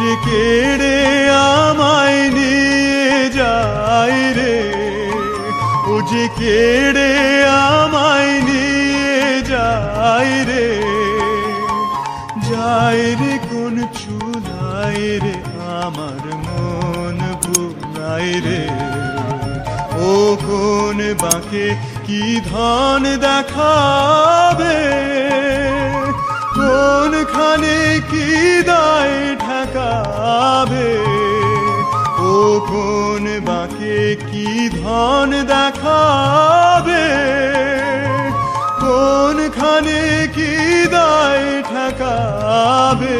যে কেড়ে আমায় নিয়ে যায় রে। ও যে কেড়ে আমায় নিয়ে যায় রে। যায় রে কোন চুলাই রে, আমার মন ভুলাই রে। ও কোন বাঁকে কি ধন দেখাবে? কোনখানে কি দায় বাঁকে কি ধন দেখাবে? কোনখানে কি দায় ঠেকাবে?